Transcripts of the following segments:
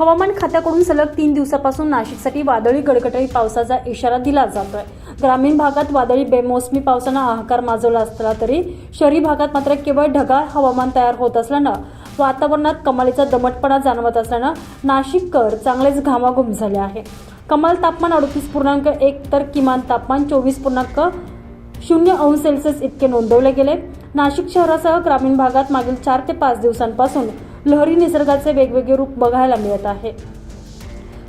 हवामान खात्याकडून सलग तीन दिवसापासून नाशिकसाठी वादळी गडगडाटी पावसाचा इशारा दिला जातोय. ग्रामीण भागात वादळी बेमोसमी पावसानं हाहाकार माजवला असला तरी शहरी भागात मात्र केवळ ढगाळ हवामान तयार होत असल्यानं वातावरणात कमालीचा दमटपणा जाणवत असल्यानं नाशिककर चांगलेच घामाघूम झाले आहे. कमाल तापमान अडतीस पूर्णांक एक तर किमान तापमान चोवीस पूर्णांक शून्य अंश सेल्सिअस इतके नोंदवले गेले. नाशिक शहरासह ग्रामीण भागात मागील चार ते पाच दिवसांपासून लहरी निसर्गाचे वेगवेगळे रूप बघायला मिळत आहे.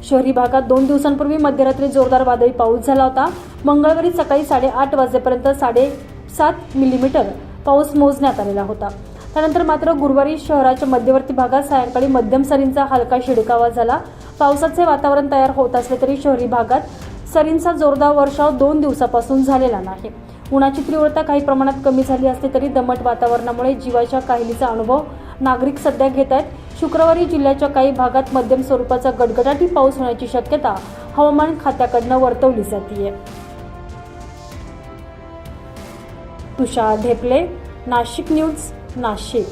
शहरी भागात दोन दिवसांपूर्वी मध्यरात्री जोरदार वादळी पाऊस झाला होता. मंगळवारी सकाळी साडेआठ वाजेपर्यंत साडेसात मिलीमीटर पाऊस मोजण्यात आलेला होता. त्यानंतर मात्र गुरुवारी शहराच्या मध्यवर्ती भागात सायंकाळी मध्यम सरींचा हलका शिडकावा झाला. पावसाचे वातावरण तयार होत असले तरी शहरी भागात सरींचा जोरदार वर्षाव दोन दिवसापासून झालेला नाही. उन्हाची तीव्रता काही प्रमाणात कमी झाली असली तरी दमट वातावरणामुळे जीवाच्या काहिलीचा अनुभव नागरिक सध्या घेत आहेत. शुक्रवारी जिल्ह्याच्या काही भागात मध्यम स्वरूपाचा गडगडाटी पाऊस होण्याची शक्यता हवामान खात्याकडनं वर्तवली जाते तुषार ढेपले नाशिक न्यूज नाशिक.